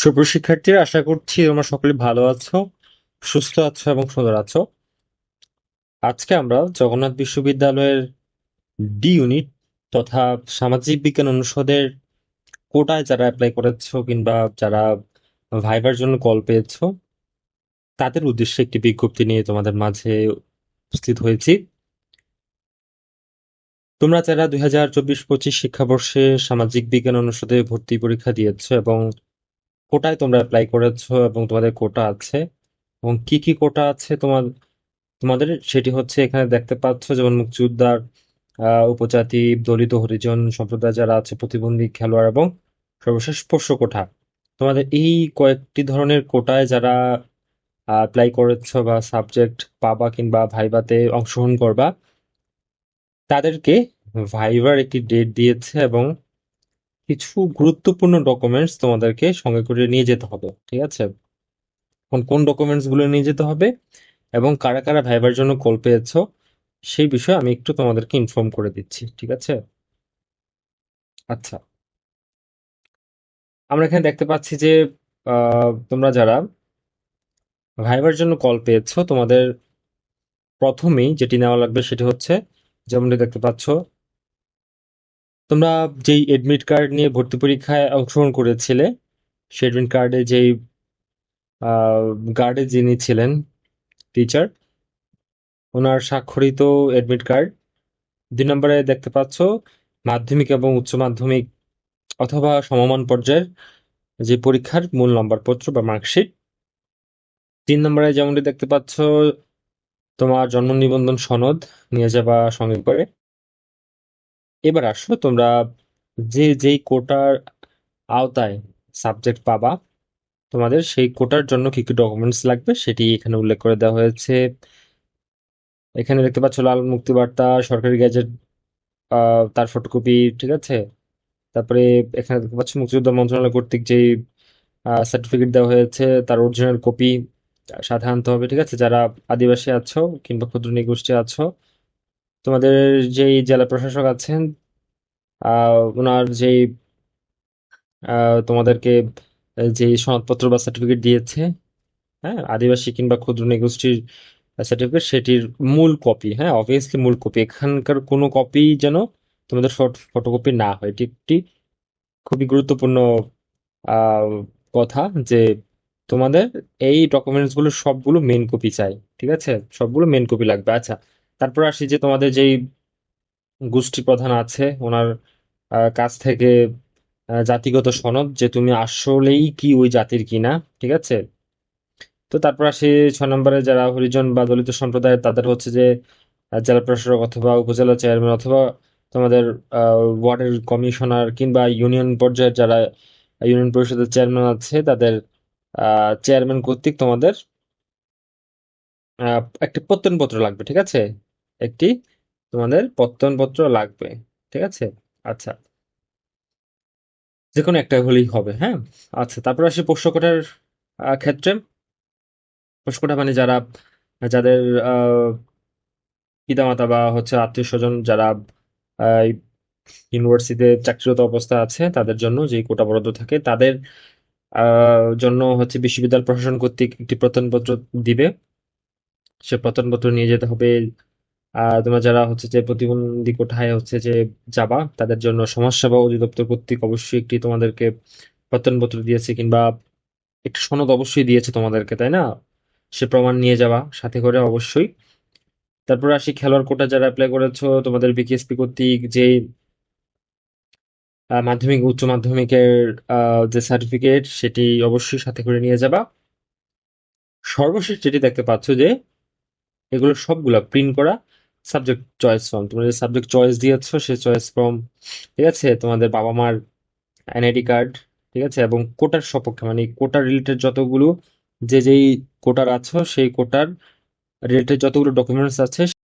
সুপ্রশিক্ষার্থীরা আশা করছি তোমরা সকলে ভালো আছো, সুস্থ আছো এবং সুন্দর আছো। আজকে আমরা জগন্নাথ বিশ্ববিদ্যালয়ের ডি ইউনিট তথা সামাজিক বিজ্ঞান অনুষদের কোটায় যারা অ্যাপ্লাই করেছ কিংবা যারা ভাইবার জন্য কল পেয়েছ, তাদের উদ্দেশ্যে একটি বিজ্ঞপ্তি নিয়ে তোমাদের মাঝে উপস্থিত হয়েছি। তোমরা যারা দুই হাজার চব্বিশ পঁচিশ শিক্ষাবর্ষে সামাজিক বিজ্ঞান অনুষদে ভর্তি পরীক্ষা দিয়েছ এবং কোটায় তোমরা অ্যাপ্লাই করেছ এবং তোমাদের কোটা আছে এবং কি কি কোটা আছে তোমার, তোমাদের? সেটি হচ্ছে এখানে দেখতে পাচ্ছ যেমন মুক্তিযোদ্ধার উপজাতি, দলিত হরিজন সম্প্রদায় যারা আছে, প্রতিবন্ধী খেলোয়াড় এবং সর্বশেষ পোষ্য কোঠা। তোমাদের এই কয়েকটি ধরনের কোটায় যারা অ্যাপ্লাই করেছ বা সাবজেক্ট পাবা কিংবা ভাইভাতে অংশগ্রহণ করবা, তাদেরকে ভাইবার একটি ডেট দিয়েছে এবং কিছু গুরুত্বপূর্ণ ডকুমেন্টস তোমাদেরকে সঙ্গে করে নিয়ে যেতে হবে, ঠিক আছে? কোন কোন ডকুমেন্টসগুলো নিয়ে যেতে হবে এবং কারা কারা ভাইবার জন্য কল পেয়েছ সেই বিষয়ে আমি একটু তোমাদেরকে ইনফর্ম করে দিচ্ছি, ঠিক আছে? আচ্ছা। আমরা এখানে দেখতে পাচ্ছি যে তোমরা যারা ভাইবার জন্য কল পেয়েছ তোমাদের প্রথমেই যেটি নেওয়া লাগবে সেটি হচ্ছে, যেমনটি দেখতে পাচ্ছ তোমরা যেই এডমিট কার্ড নিয়ে ভর্তি পরীক্ষায় অংশগ্রহণ করেছিলে, সেই এডমিট কার্ডে যেই গার্ডে যিনি ছিলেন টিচার ওনার স্বাক্ষরিত এডমিট কার্ড দুই নম্বরে দেখতে পাচ্ছ, মাধ্যমিক এবং উচ্চ মাধ্যমিক অথবা সমমান পর্যায়ের যে পরীক্ষার মূল নম্বরপত্র বা মার্কশিট তিন নম্বরে যেমনটি দেখতে পাচ্ছ, তোমার জন্ম নিবন্ধন সনদ নিয়ে যাবা সঙ্গে করে। এবার আসো তোমরা যে, যেই কোটার আওতায় সাবজেক্ট পাবা, তোমাদের সেই কোটার জন্য কি কি ডকুমেন্টস লাগবে সেটি এখানে উল্লেখ করে দেওয়া হয়েছে। এখানে দেখতে পাচ্ছ লাল মুক্তিবার্তা, সরকারি গ্যাজেট তার ফটোকপি ঠিক আছে? তারপরে এখানে দেখতে পাচ্ছ মুক্তিযোদ্ধা মন্ত্রণালয় কর্তৃক যে সার্টিফিকেট দেওয়া হয়েছে, তার অরিজিনাল কপি সাধারণত হবে, ঠিক আছে? যারা আদিবাসী আছো কিংবা ক্ষুদ্র নৃগোষ্ঠী আছো তোমাদের যেই জেলা প্রশাসক আছেন ওনার যেই তোমাদেরকে যে সনদপত্র বা সার্টিফিকেট দিয়েছে হ্যাঁ আদিবাসী কিংবা ক্ষুদ্র নৃগোষ্ঠীর সার্টিফিকেট সেটির মূল কপি হ্যাঁ অবভিয়াসলি মূল কপি এখানকার কোনো কপি যেন তোমাদের ফটোকপি না হয়। এটি একটি খুবই গুরুত্বপূর্ণ কথা যে তোমাদের এই ডকুমেন্টসগুলো সবগুলো মেন কপি চাই, ঠিক আছে? সবগুলো মেন কপি লাগবে। আচ্ছা তারপর আসি যে তোমাদের যেই গোষ্ঠী প্রধান আছে, ওনার কাছ থেকে জাতিগত সনদ যে তুমি আসলেই কি ওই জাতির কিনা, ঠিক আছে? তো তারপর আসি ছয় নম্বরে যারা হরিজন বা দলিত সম্প্রদায়ের তাদের হচ্ছে যে জেলা প্রশাসক অথবা উপজেলা চেয়ারম্যান অথবা তোমাদের ওয়ার্ডের কমিশনার কিংবা ইউনিয়ন পর্যায়ের যারা ইউনিয়ন পরিষদের চেয়ারম্যান আছে, তাদের চেয়ারম্যান কর্তৃক তোমাদের একটি প্রত্যয়নপত্র লাগবে, ঠিক আছে? একটি তোমাদের প্রত্যয়নপত্র লাগবে, ঠিক আছে? আচ্ছা। যে কোনো একটা হলেই হবে হ্যাঁ? আচ্ছা তারপর আসি পোষ্যকোটার ক্ষেত্রে। পোষ্যকোটা মানে যারা, যাদের পিতামাতা বা হচ্ছে আত্মীয় স্বজন যারা ইউনিভার্সিটিতে চাকরিরত অবস্থা আছে, তাদের জন্য যে কোটা বরাদ্দ থাকে, তাদের জন্য হচ্ছে বিশ্ববিদ্যালয় প্রশাসন কর্তৃক একটি প্রত্যয়নপত্র দিবে। সে প্রত্যয়নপত্র নিয়ে যেতে হবে তোমরা যারা হচ্ছে যে প্রতিবন্ধী কোঠায় হচ্ছে যে যাবা, তাদের জন্য সমাজসেবা অধিদপ্তর কর্তৃক অবশ্যই একটি তোমাদেরকে প্রত্যয়নপত্র দিয়েছে কিংবা একটি সনদ অবশ্যই দিয়েছে তোমাদেরকে, তাই না? সে প্রমাণ নিয়ে যাওয়া সাথে করে অবশ্যই। তারপর আসি খেলোয়াড় কোটা, যারা অ্যাপ্লাই করেছ, তোমাদের বিকেএসপি কর্তৃক যে মাধ্যমিক, উচ্চ মাধ্যমিকের যে সার্টিফিকেট সেটি অবশ্যই সাথে করে নিয়ে যাবা। সর্বশেষ যেটি দেখতে পাচ্ছ যে, এগুলো সবগুলা প্রিন্ট করা। সাবজেক্ট চয়েস ফর্ম তোমরা যে সাবজেক্ট চয়েস দিয়েছ, সে চয়েস ফর্ম ঠিক আছে? তোমাদের বাবা মার এনআইডি কার্ড ঠিক আছে? এবং কোটার সপক্ষে মানে কোটার রিলেটেড যতগুলো, যে যেই কোটার আছো, সেই কোটার রিলেটেড যতগুলো ডকুমেন্টস আছে